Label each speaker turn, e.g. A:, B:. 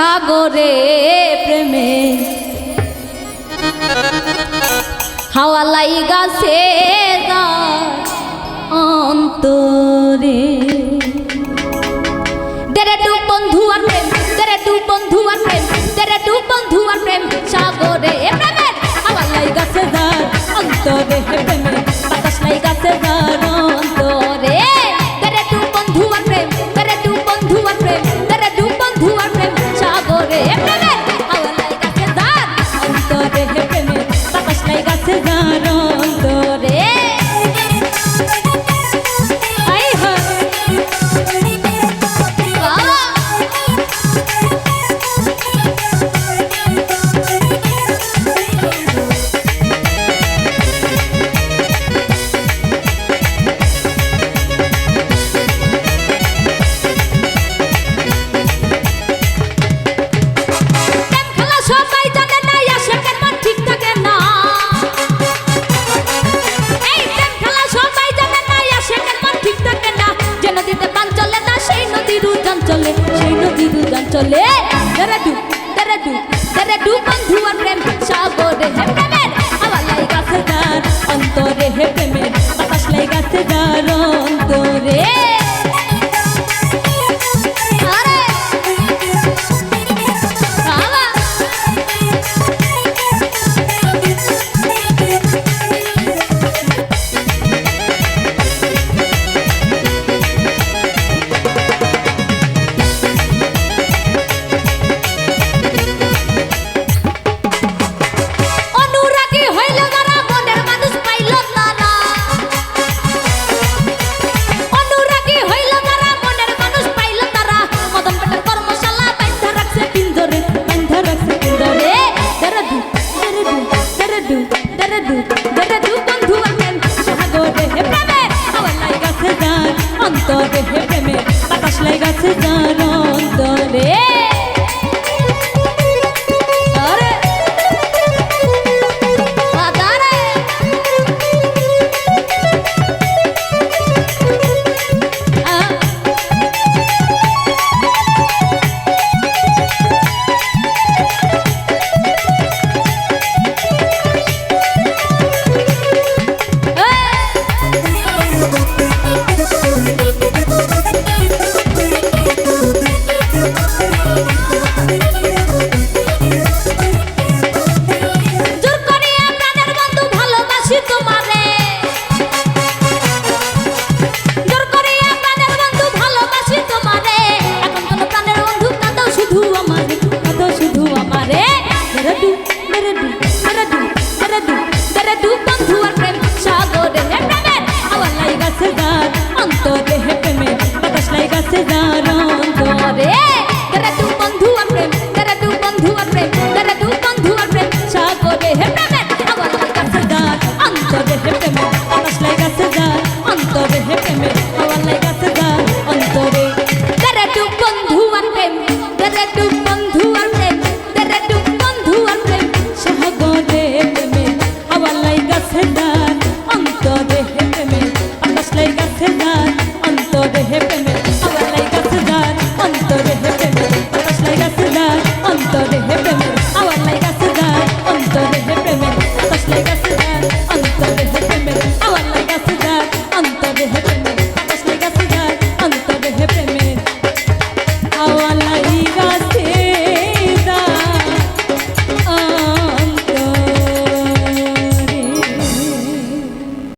A: সাগরে প্রেমে। হাওয়ালাই গাছে অন্তরে। তেরে টু বন্ধু আর প্রেম তেরে টু বন্ধু আর প্রেম তেরে টু বন্ধু আর প্রেম, সাগরে প্রেমের হাওয়ালাই গাছে অন্তরে। দরডু দরডু দরডু বন্ধু আর প্রেম সাগর হে অন্তরে